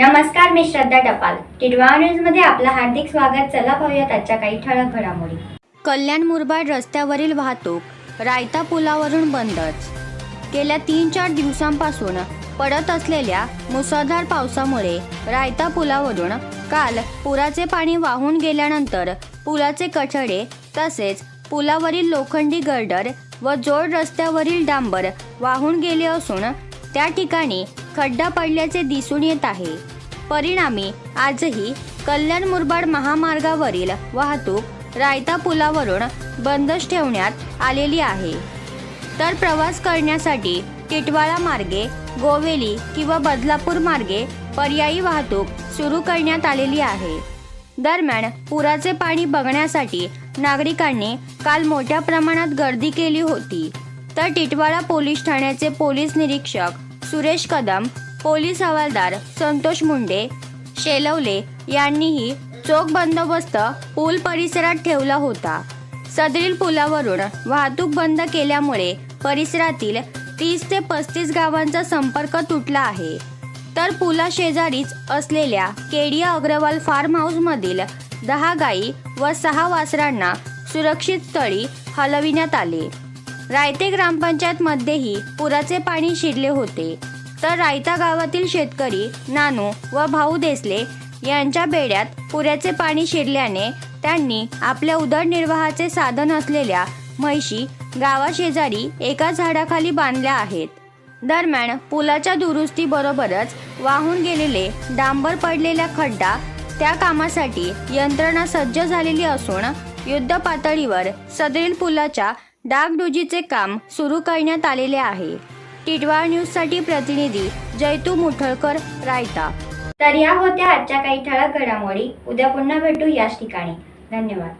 नमस्कार मी श्रद्धा टपाल. टिडवा न्यूजमध्ये आपलं हार्दिक स्वागत. चला पाहूयात आजच्या काही ठळक घडामोडी. कल्याण मुरबाड रस्त्यावरील वाहतूक रायता पुलावरून बंदच. गेल्या तीन चार दिवसांपासून पडत असलेल्या मुसळधार पावसामुळे रायता पुलावरून काल पुराचे पाणी वाहून गेल्यानंतर पुलाचे कठडे तसेच पुलावरील लोखंडी गर्डर व जोड रस्त्यावरील डांबर वाहून गेले असून त्या ठिकाणी खड्डा पडल्याचे दिसून येत आहे. परिणामी आजही कल्याण मुरबाड महामार्गावरील वाहतूक रायता पुलावरून बंदच ठेवण्यात आलेली आहे. तर प्रवास करण्यासाठी टिटवाळा मार्गे गोवेली किंवा बदलापूर मार्गे पर्यायी वाहतूक सुरू करण्यात आलेली आहे. दरम्यान पुराचे पाणी बघण्यासाठी नागरिकांनी काल मोठ्या प्रमाणात गर्दी केली होती. तर टिटवाळा पोलीस ठाण्याचे पोलीस निरीक्षक सुरेश कदम पोलीस हवालदार संतोष मुंडे शेलवले यांनीही चोख बंदोबस्त पूल परिसरात ठेवला होता. सदरील पुलावरून वाहतूक बंद केल्यामुळे परिसरातील तीस ते पस्तीस गावांचा संपर्क तुटला आहे. तर पुला शेजारीच असलेल्या केडिया अग्रवाल फार्म हाऊसमधील दहा गायी व सहा वासरांना सुरक्षित स्थळी हलविण्यात आले. रायते ग्रामपंचायत मध्येही पुराचे पाणी शिरले होते. तर रायता गावातील शेतकरी नानू व भाऊ देसले यांच्या बेड्यात पुऱ्याचे पाणी शिरल्याने त्यांनी आपल्या उदरनिर्वाहाचे साधन असलेल्या म्हैशी गावाशेजारी एका झाडाखाली बांधल्या आहेत. दरम्यान पुलाच्या दुरुस्तीबरोबरच वाहून गेलेले डांबर पडलेला खड्डा त्या कामासाठी यंत्रणा सज्ज झालेली असून युद्ध पातळीवर सदरील पुलाच्या डागडुजीचे काम सुरू करण्यात आलेले आहे. टिटवाळ न्यूजसाठी प्रतिनिधी जयतू मुठळकर रायता. तर या होत्या आजच्या काही ठळक घडामोडी. उद्या पुन्हा भेटू याच ठिकाणी. धन्यवाद.